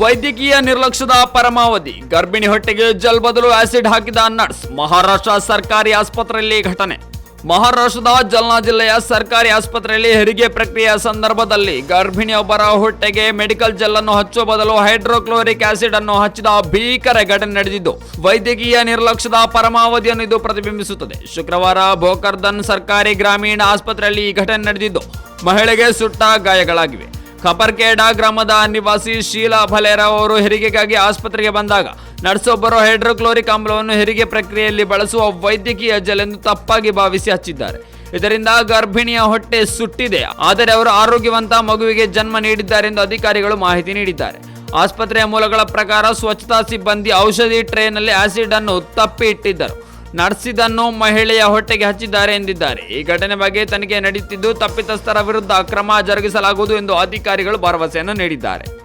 ವೈದ್ಯಕೀಯ ನಿರ್ಲಕ್ಷ್ಯದ ಪರಮಾವಧಿ. ಗರ್ಭಿಣಿ ಹೊಟ್ಟೆಗೆ ಜಲ್ ಬದಲು ಆಸಿಡ್ ಹಾಕಿದ ನರ್ಸ್, ಮಹಾರಾಷ್ಟ್ರ ಸರ್ಕಾರಿ ಆಸ್ಪತ್ರೆಯಲ್ಲಿ ಘಟನೆ. ಮಹಾರಾಷ್ಟ್ರದ ಜಲ್ನಾ ಜಿಲ್ಲೆಯ ಸರ್ಕಾರಿ ಆಸ್ಪತ್ರೆಯಲ್ಲಿ ಹೆರಿಗೆ ಪ್ರಕ್ರಿಯೆಯ ಸಂದರ್ಭದಲ್ಲಿ ಗರ್ಭಿಣಿಯೊಬ್ಬರ ಹೊಟ್ಟೆಗೆ ಮೆಡಿಕಲ್ ಜೆಲ್ ಅನ್ನು ಹಚ್ಚುವ ಬದಲು ಹೈಡ್ರೋಕ್ಲೋರಿಕ್ ಆಸಿಡ್ ಅನ್ನು ಹಚ್ಚಿದ ಭೀಕರ ಘಟನೆ ನಡೆದಿದ್ದು, ವೈದ್ಯಕೀಯ ನಿರ್ಲಕ್ಷ್ಯದ ಪರಮಾವಧಿಯನ್ನು ಇದು ಪ್ರತಿಬಿಂಬಿಸುತ್ತದೆ. ಶುಕ್ರವಾರ ಭೋಕರ್ದನ್ ಸರ್ಕಾರಿ ಗ್ರಾಮೀಣ ಆಸ್ಪತ್ರೆಯಲ್ಲಿ ಈ ಘಟನೆ ನಡೆದಿದ್ದು, ಮಹಿಳೆಗೆ ಸುಟ್ಟ ಗಾಯಗಳಾಗಿವೆ. ಖಪರ್ಕೇಡ ಗ್ರಾಮದ ನಿವಾಸಿ ಶೀಲಾ ಭಲೇರಾವ್ ಅವರು ಹೆರಿಗೆಗಾಗಿ ಆಸ್ಪತ್ರೆಗೆ ಬಂದಾಗ ನರ್ಸೊಬ್ಬರು ಹೈಡ್ರೋಕ್ಲೋರಿಕ್ ಆಮ್ಲವನ್ನು ಹೆರಿಗೆ ಪ್ರಕ್ರಿಯೆಯಲ್ಲಿ ಬಳಸುವ ವೈದ್ಯಕೀಯ ಜಲ ಎಂದು ತಪ್ಪಾಗಿ ಭಾವಿಸಿ ಹಚ್ಚಿದ್ದಾರೆ. ಇದರಿಂದ ಗರ್ಭಿಣಿಯ ಹೊಟ್ಟೆ ಸುಟ್ಟಿದೆ. ಆದರೆ ಅವರು ಆರೋಗ್ಯವಂತ ಮಗುವಿಗೆ ಜನ್ಮ ನೀಡಿದ್ದಾರೆ ಎಂದು ಅಧಿಕಾರಿಗಳು ಮಾಹಿತಿ ನೀಡಿದ್ದಾರೆ. ಆಸ್ಪತ್ರೆಯ ಮೂಲಗಳ ಪ್ರಕಾರ ಸ್ವಚ್ಛತಾ ಸಿಬ್ಬಂದಿ ಔಷಧಿ ಟ್ರೇನಲ್ಲಿ ಆಸಿಡ್ ಅನ್ನು ತಪ್ಪಿ ಇಟ್ಟಿದ್ದರು ನರ್ಸಿದನ್ನು ಮಹಿಳೆಯ ಹೊಟ್ಟೆಗೆ ಹಚ್ಚಿದ್ದಾರೆ ಎಂದಿದ್ದಾರೆ. ಈ ಘಟನೆ ಬಗ್ಗೆ ತನಿಖೆ ನಡೆಯುತ್ತಿದ್ದು, ತಪ್ಪಿತಸ್ಥರ ವಿರುದ್ಧ ಕ್ರಮ ಜರುಗಿಸಲಾಗುವುದು ಎಂದು ಅಧಿಕಾರಿಗಳು ಭರವಸೆಯನ್ನು ನೀಡಿದ್ದಾರೆ.